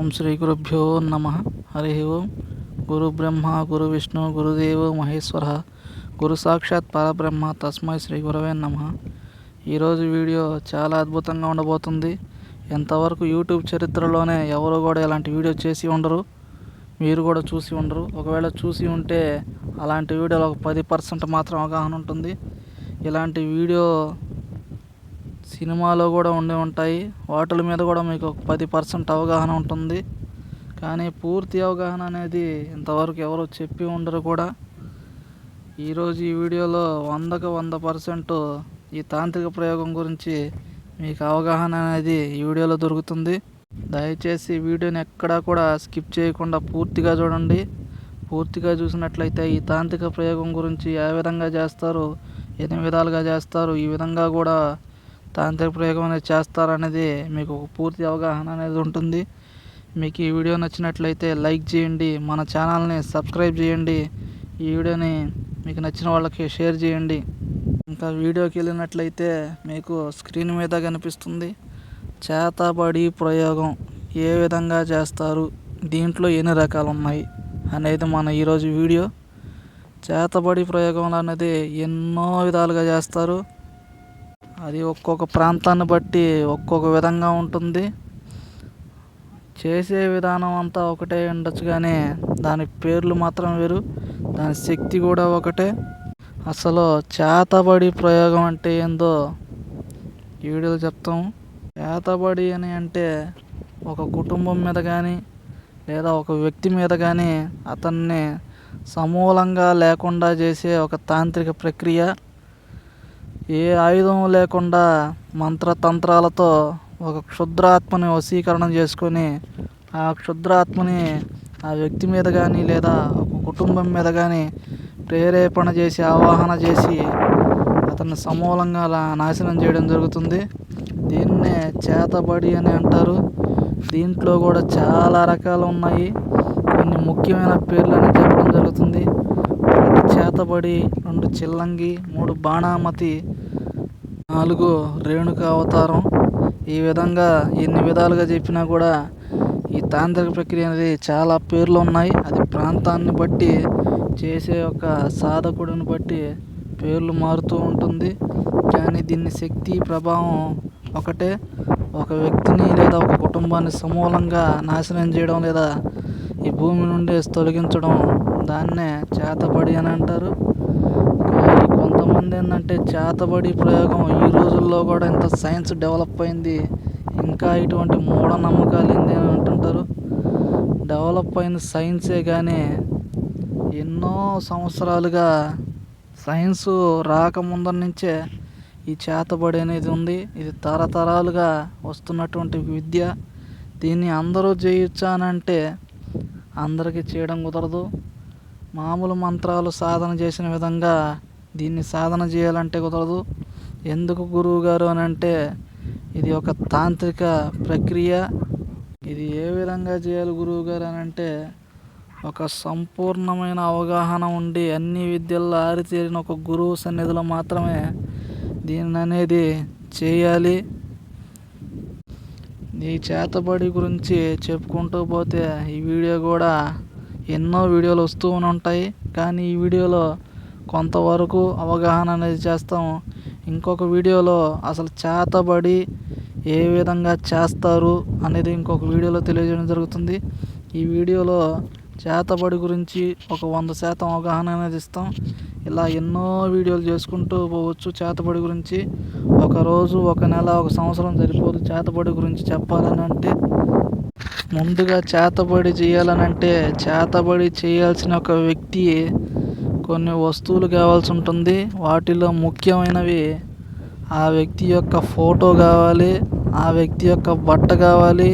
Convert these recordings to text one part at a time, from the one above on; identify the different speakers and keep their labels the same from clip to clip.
Speaker 1: ఓం శ్రీ గురుభ్యో నమ హరి ఓం గురు బ్రహ్మ గురు విష్ణు గురుదేవ మహేశ్వర గురు సాక్షాత్ పరబ్రహ్మ తస్మై శ్రీ గురవే నమ ఈరోజు వీడియో చాలా అద్భుతంగా ఉండబోతుంది ఎంతవరకు యూట్యూబ్ చరిత్రలోనే ఎవరు కూడా ఇలాంటి వీడియో చేసి ఉండరు మీరు కూడా చూసి ఉండరు ఒకవేళ చూసి ఉంటే అలాంటి వీడియోలో ఒక పది పర్సెంట్ మాత్రం అవగాహన ఉంటుంది ఇలాంటి వీడియో సినిమాలో కూడా ఉండి ఉంటాయి వాటిల మీద కూడా మీకు ఒక పది పర్సెంట్ అవగాహన ఉంటుంది కానీ పూర్తి అవగాహన అనేది ఇంతవరకు ఎవరు చెప్పి ఉండరు కూడా ఈరోజు ఈ వీడియోలో వందకు వంద పర్సెంట్ ఈ తాంత్రిక ప్రయోగం గురించి మీకు అవగాహన అనేది ఈ వీడియోలో దొరుకుతుంది దయచేసి వీడియోని ఎక్కడా కూడా స్కిప్ చేయకుండా పూర్తిగా చూడండి పూర్తిగా చూసినట్లయితే ఈ తాంత్రిక ప్రయోగం గురించి ఏ విధంగా చేస్తారు ఎన్ని విధాలుగా చేస్తారు ఈ విధంగా కూడా తాంత్రిక ప్రయోగం అనేది చేస్తారనేది మీకు పూర్తి అవగాహన అనేది ఉంటుంది మీకు ఈ వీడియో నచ్చినట్లయితే లైక్ చేయండి మన ఛానల్ని సబ్స్క్రైబ్ చేయండి ఈ వీడియోని మీకు నచ్చిన వాళ్ళకి షేర్ చేయండి ఇంకా వీడియోకి వెళ్ళినట్లయితే మీకు స్క్రీన్ మీద కనిపిస్తుంది చేతబడి ప్రయోగం ఏ విధంగా చేస్తారు దీంట్లో ఎన్ని రకాలు ఉన్నాయి అనేది మన ఈరోజు వీడియో చేతబడి ప్రయోగం అనేది ఎన్నో విధాలుగా చేస్తారు అది ఒక్కొక్క ప్రాంతాన్ని బట్టి ఒక్కొక్క విధంగా ఉంటుంది చేసే విధానం అంతా ఒకటే ఉండొచ్చు కానీ దాని పేర్లు మాత్రం వేరు దాని శక్తి కూడా ఒకటే అసలు చేతబడి ప్రయోగం అంటే ఏందో వీడియోలో చెప్తాము చేతబడి అని అంటే ఒక కుటుంబం మీద కానీ లేదా ఒక వ్యక్తి మీద కానీ అతన్ని సమూలంగా లేకుండా చేసే ఒక తాంత్రిక ప్రక్రియ ఏ ఆయుధం లేకుండా మంత్రతంత్రాలతో ఒక క్షుద్రాత్మని వశీకరణం చేసుకొని ఆ క్షుద్రాత్మని ఆ వ్యక్తి మీద కానీ లేదా ఒక కుటుంబం మీద కానీ ప్రేరేపణ చేసి ఆవాహన చేసి అతన్ని సమూలంగా అలా నాశనం చేయడం జరుగుతుంది దీన్నే చేతబడి అని అంటారు దీంట్లో కూడా చాలా రకాలు ఉన్నాయి కొన్ని ముఖ్యమైన పేర్లని చెప్పడం జరుగుతుంది చేతబడి రెండు చిల్లంగి మూడు బాణామతి నాలుగు రేణుక అవతారం ఈ విధంగా ఎన్ని విధాలుగా చెప్పినా కూడా ఈ తాంత్రిక ప్రక్రియ అనేది చాలా పేర్లు ఉన్నాయి అది ప్రాంతాన్ని బట్టి చేసే ఒక సాధకుడిని బట్టి పేర్లు మారుతూ ఉంటుంది కానీ దీన్ని శక్తి ప్రభావం ఒకటే ఒక వ్యక్తిని లేదా ఒక కుటుంబాన్ని సమూలంగా నాశనం చేయడం లేదా ఈ భూమి నుండి తొలగించడం దాన్నే చేతబడి అని అంటారు చాలామంది ఏంటంటే చేతబడి ప్రయోగం ఈ రోజుల్లో కూడా ఇంత సైన్స్ డెవలప్ అయింది ఇంకా ఇటువంటి మూఢనమ్మకాలు ఏంది అని అంటుంటారు డెవలప్ అయిన సైన్సే కానీ ఎన్నో సంవత్సరాలుగా సైన్స్ రాకముందర నుంచే ఈ చేతబడి అనేది ఉంది ఇది తరతరాలుగా వస్తున్నటువంటి విద్య దీన్ని అందరూ చేయొచ్చా అని అంటే అందరికీ చేయడం కుదరదు మామూలు మంత్రాలు సాధన చేసిన విధంగా దీన్ని సాధన చేయాలంటే కుదరదు ఎందుకు గురువు గారు అని అంటే ఇది ఒక తాంత్రిక ప్రక్రియ ఇది ఏ విధంగా చేయాలి గురువు గారు అని అంటే ఒక సంపూర్ణమైన అవగాహన ఉండి అన్ని విద్యల్లో ఆరితేరిన ఒక గురువు సన్నిధిలో మాత్రమే దీని అనేది చేయాలి ఈ చేతబడి గురించి చెప్పుకుంటూ పోతే ఈ వీడియో కూడా ఎన్నో వీడియోలు వస్తూ ఉంటాయి కానీ ఈ వీడియోలో కొంతవరకు అవగాహన అనేది చేస్తాము ఇంకొక వీడియోలో అసలు చేతబడి ఏ విధంగా చేస్తారు అనేది ఇంకొక వీడియోలో తెలియజేయడం జరుగుతుంది ఈ వీడియోలో చేతబడి గురించి ఒక వంద శాతం అవగాహన అనేది ఇస్తాం ఇలా ఎన్నో వీడియోలు చేసుకుంటూ పోవచ్చు చేతబడి గురించి ఒక రోజు ఒక నెల ఒక సంవత్సరం సరిపోదు చేతబడి గురించి చెప్పాలని అంటే ముందుగా చేతబడి చేయాలని అంటే చేతబడి చేయాల్సిన ఒక వ్యక్తి కొన్ని వస్తువులు కావాల్సి ఉంటుంది వాటిలో ముఖ్యమైనవి ఆ వ్యక్తి యొక్క ఫోటో కావాలి ఆ వ్యక్తి యొక్క బట్ట కావాలి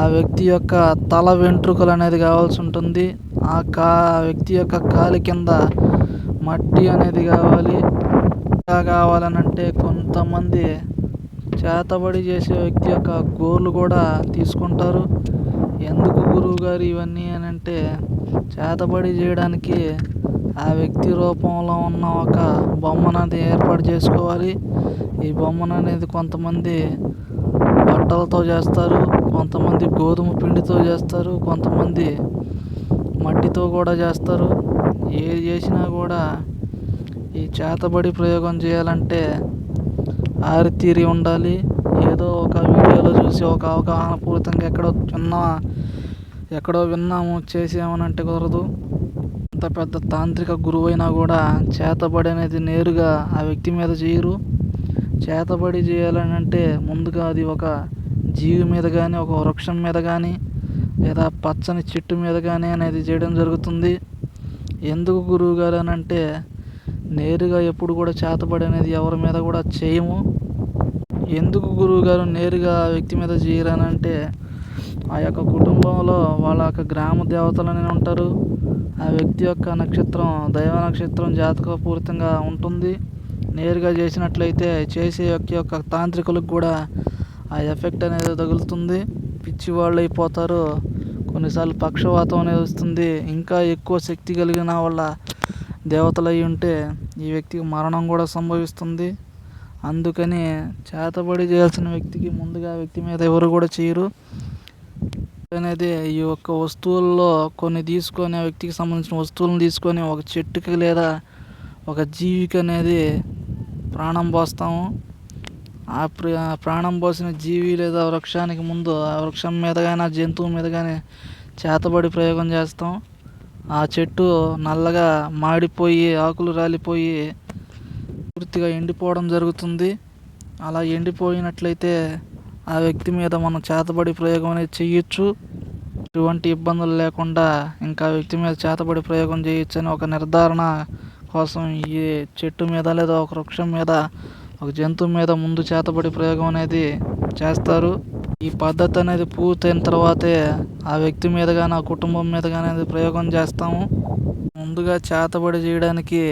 Speaker 1: ఆ వ్యక్తి యొక్క తల వెంట్రుకలు అనేది కావాల్సి ఉంటుంది ఆ కా వ్యక్తి యొక్క కాలి కింద మట్టి అనేది కావాలి కావాలనంటే కొంతమంది చేతబడి చేసే వ్యక్తి యొక్క గోర్లు కూడా తీసుకుంటారు ఎందుకు గురువుగారు ఇవన్నీ అని అంటే చేతబడి చేయడానికి ఆ వ్యక్తి రూపంలో ఉన్న ఒక బొమ్మను అనేది ఏర్పాటు చేసుకోవాలి ఈ బొమ్మను అనేది కొంతమంది బట్టలతో చేస్తారు కొంతమంది గోధుమ పిండితో చేస్తారు కొంతమంది మట్టితో కూడా చేస్తారు ఏది చేసినా కూడా ఈ చేతబడి ప్రయోగం చేయాలంటే ఆరితీరి ఉండాలి ఏదో ఒక వీడియోలో చూసి ఒక అవగాహన పూరితంగా ఎక్కడో చిన్న ఎక్కడో విన్నాము ఏమనంటే కుదరదు ఎంత పెద్ద తాంత్రిక గురువైనా కూడా చేతబడి అనేది నేరుగా ఆ వ్యక్తి మీద చేయరు చేతబడి చేయాలని అంటే ముందుగా అది ఒక జీవి మీద కానీ ఒక వృక్షం మీద కానీ లేదా పచ్చని చెట్టు మీద కానీ అనేది చేయడం జరుగుతుంది ఎందుకు గురువు గారు అని అంటే నేరుగా ఎప్పుడు కూడా చేతబడి అనేది ఎవరి మీద కూడా చేయము ఎందుకు గురువు గారు నేరుగా వ్యక్తి మీద అని అంటే ఆ యొక్క కుటుంబంలో వాళ్ళ యొక్క గ్రామ దేవతలు ఉంటారు ఆ వ్యక్తి యొక్క నక్షత్రం దైవ నక్షత్రం జాతకపూరితంగా ఉంటుంది నేరుగా చేసినట్లయితే చేసే వ్యక్తి యొక్క తాంత్రికులకు కూడా ఆ ఎఫెక్ట్ అనేది తగులుతుంది పిచ్చి వాళ్ళు అయిపోతారు కొన్నిసార్లు పక్షవాతం అనేది వస్తుంది ఇంకా ఎక్కువ శక్తి కలిగిన వాళ్ళ దేవతలు అయి ఉంటే ఈ వ్యక్తికి మరణం కూడా సంభవిస్తుంది అందుకని చేతబడి చేయాల్సిన వ్యక్తికి ముందుగా వ్యక్తి మీద ఎవరు కూడా చేయరు అనేది ఈ యొక్క వస్తువుల్లో కొన్ని తీసుకొని ఆ వ్యక్తికి సంబంధించిన వస్తువులను తీసుకొని ఒక చెట్టుకి లేదా ఒక జీవికి అనేది ప్రాణం పోస్తాము ఆ ప్రాణం పోసిన జీవి లేదా వృక్షానికి ముందు ఆ వృక్షం మీద కానీ ఆ జంతువు మీద కానీ చేతబడి ప్రయోగం చేస్తాం ఆ చెట్టు నల్లగా మాడిపోయి ఆకులు రాలిపోయి పూర్తిగా ఎండిపోవడం జరుగుతుంది అలా ఎండిపోయినట్లయితే ఆ వ్యక్తి మీద మనం చేతబడి ప్రయోగం అనేది చేయొచ్చు ఎటువంటి ఇబ్బందులు లేకుండా ఇంకా వ్యక్తి మీద చేతబడి ప్రయోగం చేయొచ్చు అని ఒక నిర్ధారణ కోసం ఈ చెట్టు మీద లేదా ఒక వృక్షం మీద ఒక జంతువు మీద ముందు చేతబడి ప్రయోగం అనేది చేస్తారు ఈ పద్ధతి అనేది పూర్తయిన తర్వాతే ఆ వ్యక్తి మీద కానీ ఆ కుటుంబం మీద కానీ అనేది ప్రయోగం చేస్తాము ముందుగా చేతబడి చేయడానికి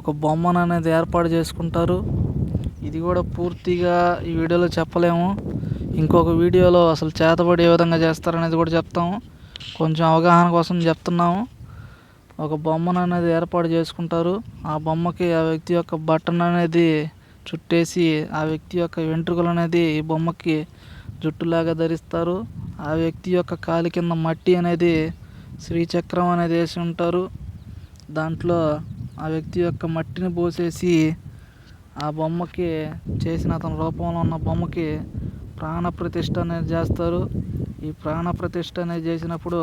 Speaker 1: ఒక బొమ్మను అనేది ఏర్పాటు చేసుకుంటారు ఇది కూడా పూర్తిగా ఈ వీడియోలో చెప్పలేము ఇంకొక వీడియోలో అసలు చేతబడి ఏ విధంగా చేస్తారనేది కూడా చెప్తాము కొంచెం అవగాహన కోసం చెప్తున్నాము ఒక బొమ్మను అనేది ఏర్పాటు చేసుకుంటారు ఆ బొమ్మకి ఆ వ్యక్తి యొక్క బటన్ అనేది చుట్టేసి ఆ వ్యక్తి యొక్క వెంట్రుకలు అనేది ఈ బొమ్మకి జుట్టులాగా ధరిస్తారు ఆ వ్యక్తి యొక్క కాలి కింద మట్టి అనేది శ్రీచక్రం అనేది వేసి ఉంటారు దాంట్లో ఆ వ్యక్తి యొక్క మట్టిని పోసేసి ఆ బొమ్మకి చేసిన అతని రూపంలో ఉన్న బొమ్మకి ప్రాణప్రతిష్ఠ అనేది చేస్తారు ఈ ప్రాణప్రతిష్ఠ అనేది చేసినప్పుడు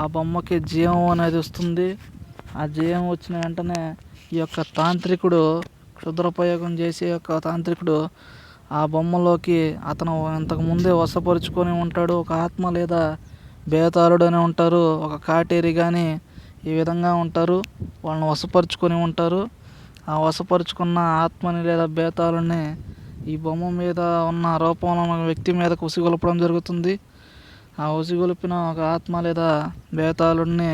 Speaker 1: ఆ బొమ్మకి జీవం అనేది వస్తుంది ఆ జీవం వచ్చిన వెంటనే ఈ యొక్క తాంత్రికుడు క్షుద్రపయోగం చేసే యొక్క తాంత్రికుడు ఆ బొమ్మలోకి అతను ఇంతకుముందే వశపరుచుకొని ఉంటాడు ఒక ఆత్మ లేదా బేతారుడు అని ఉంటారు ఒక కాటేరి కానీ ఈ విధంగా ఉంటారు వాళ్ళని వశపరుచుకొని ఉంటారు ఆ వశపరుచుకున్న ఆత్మని లేదా బేతాలని ఈ బొమ్మ మీద ఉన్న రూపంలో ఉన్న వ్యక్తి మీద ఉసిగొలపడం జరుగుతుంది ఆ ఉసిగొలిపిన ఒక ఆత్మ లేదా బేతాళుడిని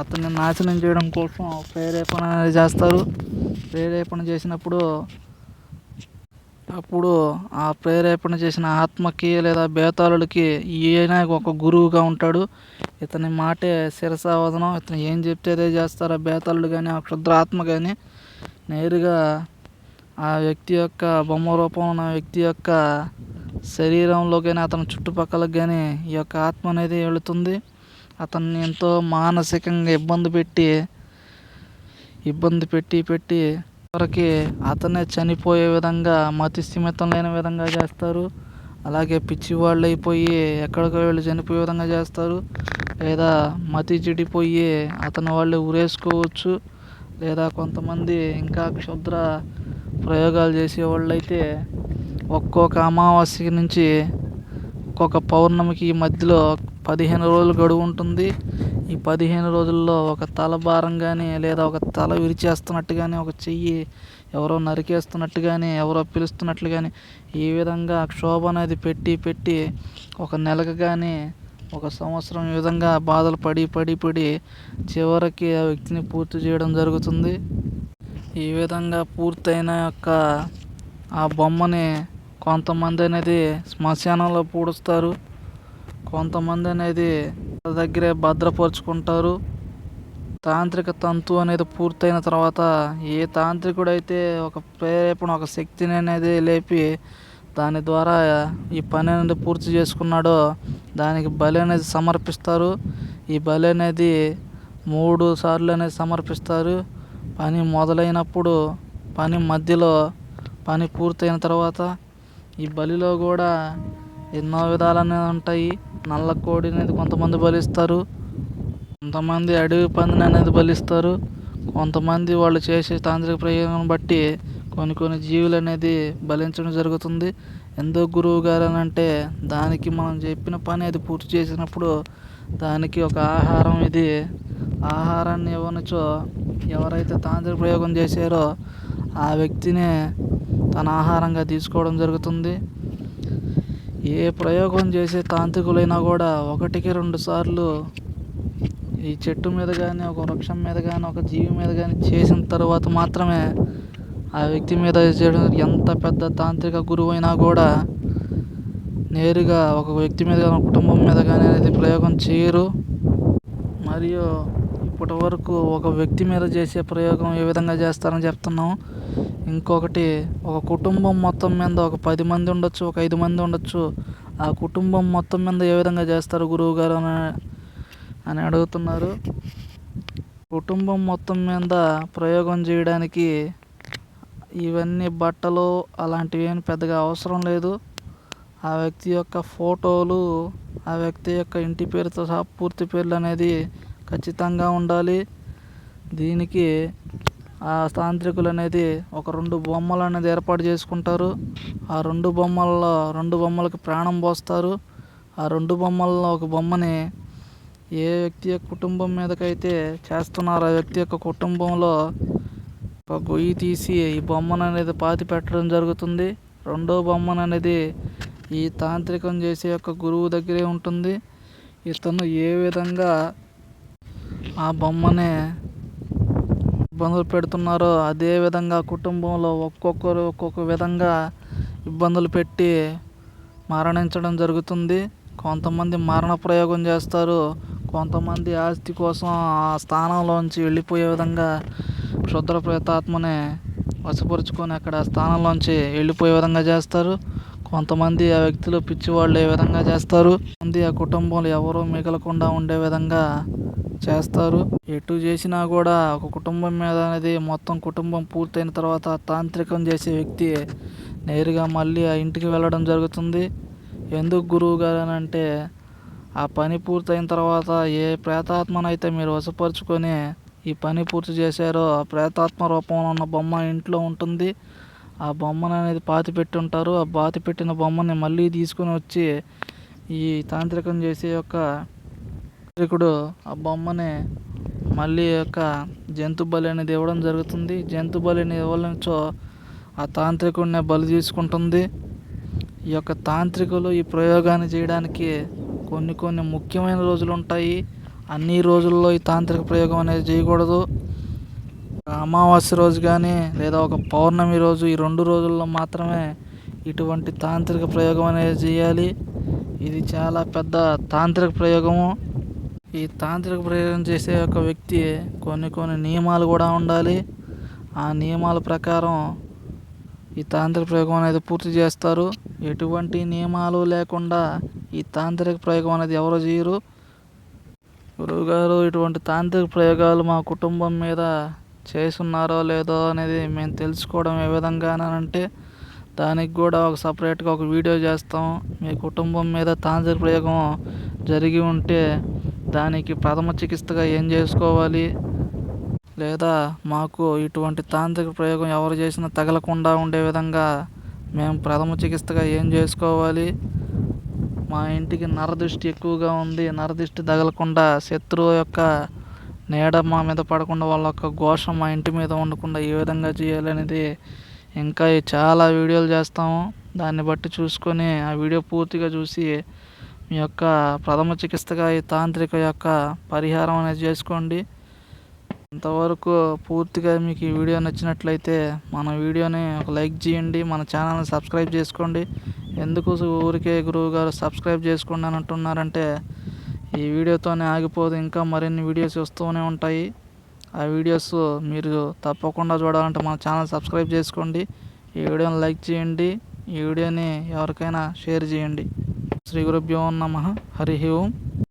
Speaker 1: అతన్ని నాశనం చేయడం కోసం ప్రేరేపణ అనేది చేస్తారు ప్రేరేపణ చేసినప్పుడు అప్పుడు ఆ ప్రేరేపణ చేసిన ఆత్మకి లేదా బేతాళుడికి ఈయన ఒక గురువుగా ఉంటాడు ఇతని మాటే శిరసావదనం ఇతను ఏం చెప్తే అదే చేస్తారు ఆ బేతాళుడు కానీ ఆ క్షుద్ర ఆత్మ కానీ నేరుగా ఆ వ్యక్తి యొక్క బొమ్మ రూపంలో ఉన్న వ్యక్తి యొక్క శరీరంలో కానీ అతని చుట్టుపక్కల కానీ ఈ యొక్క ఆత్మ అనేది వెళుతుంది అతన్ని ఎంతో మానసికంగా ఇబ్బంది పెట్టి ఇబ్బంది పెట్టి పెట్టి వరకు అతనే చనిపోయే విధంగా మతి స్థిమితం లేని విధంగా చేస్తారు అలాగే పిచ్చి వాళ్ళు అయిపోయి ఎక్కడికో వెళ్ళి చనిపోయే విధంగా చేస్తారు లేదా మతి చెడిపోయి అతని వాళ్ళు ఉరేసుకోవచ్చు లేదా కొంతమంది ఇంకా క్షుద్ర ప్రయోగాలు చేసేవాళ్ళు అయితే ఒక్కొక్క అమావాస్య నుంచి ఒక్కొక్క పౌర్ణమికి మధ్యలో పదిహేను రోజులు గడువు ఉంటుంది ఈ పదిహేను రోజుల్లో ఒక తల భారం కానీ లేదా ఒక తల విరిచేస్తున్నట్టు కానీ ఒక చెయ్యి ఎవరో నరికేస్తున్నట్టు కానీ ఎవరో పిలుస్తున్నట్లు కానీ ఈ విధంగా క్షోభ అనేది పెట్టి పెట్టి ఒక నెలకు కానీ ఒక సంవత్సరం ఈ విధంగా బాధలు పడి పడి పడి చివరికి ఆ వ్యక్తిని పూర్తి చేయడం జరుగుతుంది ఈ విధంగా పూర్తయిన యొక్క ఆ బొమ్మని కొంతమంది అనేది శ్మశానంలో పూడుస్తారు కొంతమంది అనేది దగ్గరే భద్రపరుచుకుంటారు తాంత్రిక తంతు అనేది పూర్తయిన తర్వాత ఏ తాంత్రికుడైతే ఒక ప్రేరేపణ ఒక శక్తిని అనేది లేపి దాని ద్వారా ఈ పని అనేది పూర్తి చేసుకున్నాడో దానికి బలి అనేది సమర్పిస్తారు ఈ బలి అనేది మూడు సార్లు అనేది సమర్పిస్తారు పని మొదలైనప్పుడు పని మధ్యలో పని పూర్తయిన తర్వాత ఈ బలిలో కూడా ఎన్నో విధాలనే ఉంటాయి నల్ల కోడి అనేది కొంతమంది బలిస్తారు కొంతమంది అడవి పందిని అనేది బలిస్తారు కొంతమంది వాళ్ళు చేసే తాంత్రిక ప్రయోగం బట్టి కొన్ని కొన్ని జీవులు అనేది బలించడం జరుగుతుంది ఎందుకు గురువు గారు అని అంటే దానికి మనం చెప్పిన పని అది పూర్తి చేసినప్పుడు దానికి ఒక ఆహారం ఇది ఆహారాన్ని ఇవ్వనిచో ఎవరైతే తాంత్రిక ప్రయోగం చేశారో ఆ వ్యక్తినే తన ఆహారంగా తీసుకోవడం జరుగుతుంది ఏ ప్రయోగం చేసే తాంత్రికులైనా కూడా ఒకటికి రెండు సార్లు ఈ చెట్టు మీద కానీ ఒక వృక్షం మీద కానీ ఒక జీవి మీద కానీ చేసిన తర్వాత మాత్రమే ఆ వ్యక్తి మీద చేయడం ఎంత పెద్ద తాంత్రిక గురువు అయినా కూడా నేరుగా ఒక వ్యక్తి మీద కానీ కుటుంబం మీద కానీ అనేది ప్రయోగం చేయరు మరియు ఇప్పటి వరకు ఒక వ్యక్తి మీద చేసే ప్రయోగం ఏ విధంగా చేస్తారని చెప్తున్నాం ఇంకొకటి ఒక కుటుంబం మొత్తం మీద ఒక పది మంది ఉండొచ్చు ఒక ఐదు మంది ఉండొచ్చు ఆ కుటుంబం మొత్తం మీద ఏ విధంగా చేస్తారు గురువు గారు అని అని అడుగుతున్నారు కుటుంబం మొత్తం మీద ప్రయోగం చేయడానికి ఇవన్నీ బట్టలు అలాంటివి ఏమి పెద్దగా అవసరం లేదు ఆ వ్యక్తి యొక్క ఫోటోలు ఆ వ్యక్తి యొక్క ఇంటి పేరుతో సహా పూర్తి పేర్లు అనేది ఖచ్చితంగా ఉండాలి దీనికి ఆ తాంత్రికులు అనేది ఒక రెండు బొమ్మలు అనేది ఏర్పాటు చేసుకుంటారు ఆ రెండు బొమ్మల్లో రెండు బొమ్మలకు ప్రాణం పోస్తారు ఆ రెండు బొమ్మల్లో ఒక బొమ్మని ఏ వ్యక్తి యొక్క కుటుంబం మీదకైతే చేస్తున్నారో ఆ వ్యక్తి యొక్క కుటుంబంలో ఒక గొయ్యి తీసి ఈ బొమ్మను అనేది పాతి పెట్టడం జరుగుతుంది రెండో బొమ్మను అనేది ఈ తాంత్రికం చేసే యొక్క గురువు దగ్గరే ఉంటుంది ఇతను ఏ విధంగా ఆ బొమ్మని ఇబ్బందులు పెడుతున్నారో అదే విధంగా కుటుంబంలో ఒక్కొక్కరు ఒక్కొక్క విధంగా ఇబ్బందులు పెట్టి మరణించడం జరుగుతుంది కొంతమంది మరణ ప్రయోగం చేస్తారు కొంతమంది ఆస్తి కోసం ఆ స్థానంలోంచి వెళ్ళిపోయే విధంగా క్షుద్ర ప్రేతాత్మనే వశపరుచుకొని అక్కడ స్థానంలోంచి వెళ్ళిపోయే విధంగా చేస్తారు కొంతమంది ఆ వ్యక్తులు పిచ్చివాళ్ళు ఏ విధంగా చేస్తారు మంది ఆ కుటుంబంలో ఎవరూ మిగలకుండా ఉండే విధంగా చేస్తారు ఎటు చేసినా కూడా ఒక కుటుంబం మీద అనేది మొత్తం కుటుంబం పూర్తయిన తర్వాత తాంత్రికం చేసే వ్యక్తి నేరుగా మళ్ళీ ఆ ఇంటికి వెళ్ళడం జరుగుతుంది ఎందుకు గురువు గారు అని అంటే ఆ పని పూర్తయిన తర్వాత ఏ ప్రేతాత్మనైతే మీరు వశపరుచుకొని ఈ పని పూర్తి చేశారో ఆ ప్రేతాత్మ రూపంలో ఉన్న బొమ్మ ఇంట్లో ఉంటుంది ఆ బొమ్మను అనేది పాతి పెట్టి ఉంటారు ఆ పాతి పెట్టిన బొమ్మని మళ్ళీ తీసుకుని వచ్చి ఈ తాంత్రికం చేసే యొక్క తాంత్రికుడు ఆ బొమ్మని మళ్ళీ యొక్క జంతు బలి అనేది ఇవ్వడం జరుగుతుంది జంతు బలి అనేది ఇవ్వడంతో ఆ తాంత్రికుడిని బలి తీసుకుంటుంది ఈ యొక్క తాంత్రికులు ఈ ప్రయోగాన్ని చేయడానికి కొన్ని కొన్ని ముఖ్యమైన రోజులు ఉంటాయి అన్ని రోజుల్లో ఈ తాంత్రిక ప్రయోగం అనేది చేయకూడదు అమావాస్య రోజు కానీ లేదా ఒక పౌర్ణమి రోజు ఈ రెండు రోజుల్లో మాత్రమే ఇటువంటి తాంత్రిక ప్రయోగం అనేది చేయాలి ఇది చాలా పెద్ద తాంత్రిక ప్రయోగము ఈ తాంత్రిక ప్రయోగం చేసే ఒక వ్యక్తి కొన్ని కొన్ని నియమాలు కూడా ఉండాలి ఆ నియమాల ప్రకారం ఈ తాంత్రిక ప్రయోగం అనేది పూర్తి చేస్తారు ఎటువంటి నియమాలు లేకుండా ఈ తాంత్రిక ప్రయోగం అనేది ఎవరు చేయరు గురువుగారు ఇటువంటి తాంత్రిక ప్రయోగాలు మా కుటుంబం మీద చేస్తున్నారో లేదో అనేది మేము తెలుసుకోవడం ఏ విధంగానంటే దానికి కూడా ఒక సపరేట్గా ఒక వీడియో చేస్తాం మీ కుటుంబం మీద తాంత్రిక ప్రయోగం జరిగి ఉంటే దానికి ప్రథమ చికిత్సగా ఏం చేసుకోవాలి లేదా మాకు ఇటువంటి తాంత్రిక ప్రయోగం ఎవరు చేసినా తగలకుండా ఉండే విధంగా మేము ప్రథమ చికిత్సగా ఏం చేసుకోవాలి మా ఇంటికి నరదృష్టి ఎక్కువగా ఉంది నరదృష్టి తగలకుండా శత్రువు యొక్క నీడ మా మీద పడకుండా వాళ్ళ యొక్క ఘోషం మా ఇంటి మీద ఉండకుండా ఏ విధంగా చేయాలనేది ఇంకా చాలా వీడియోలు చేస్తాము దాన్ని బట్టి చూసుకొని ఆ వీడియో పూర్తిగా చూసి మీ యొక్క ప్రథమ చికిత్సగా ఈ తాంత్రిక యొక్క పరిహారం అనేది చేసుకోండి ఇంతవరకు పూర్తిగా మీకు ఈ వీడియో నచ్చినట్లయితే మన వీడియోని ఒక లైక్ చేయండి మన ఛానల్ని సబ్స్క్రైబ్ చేసుకోండి ఎందుకు ఊరికే గురువుగారు సబ్స్క్రైబ్ చేసుకోండి అని అంటున్నారంటే ఈ వీడియోతోనే ఆగిపోదు ఇంకా మరిన్ని వీడియోస్ వస్తూనే ఉంటాయి ఆ వీడియోస్ మీరు తప్పకుండా చూడాలంటే మన ఛానల్ సబ్స్క్రైబ్ చేసుకోండి ఈ వీడియోని లైక్ చేయండి ఈ వీడియోని ఎవరికైనా షేర్ చేయండి శ్రీ గురుభ్యో నమ హరి ఓం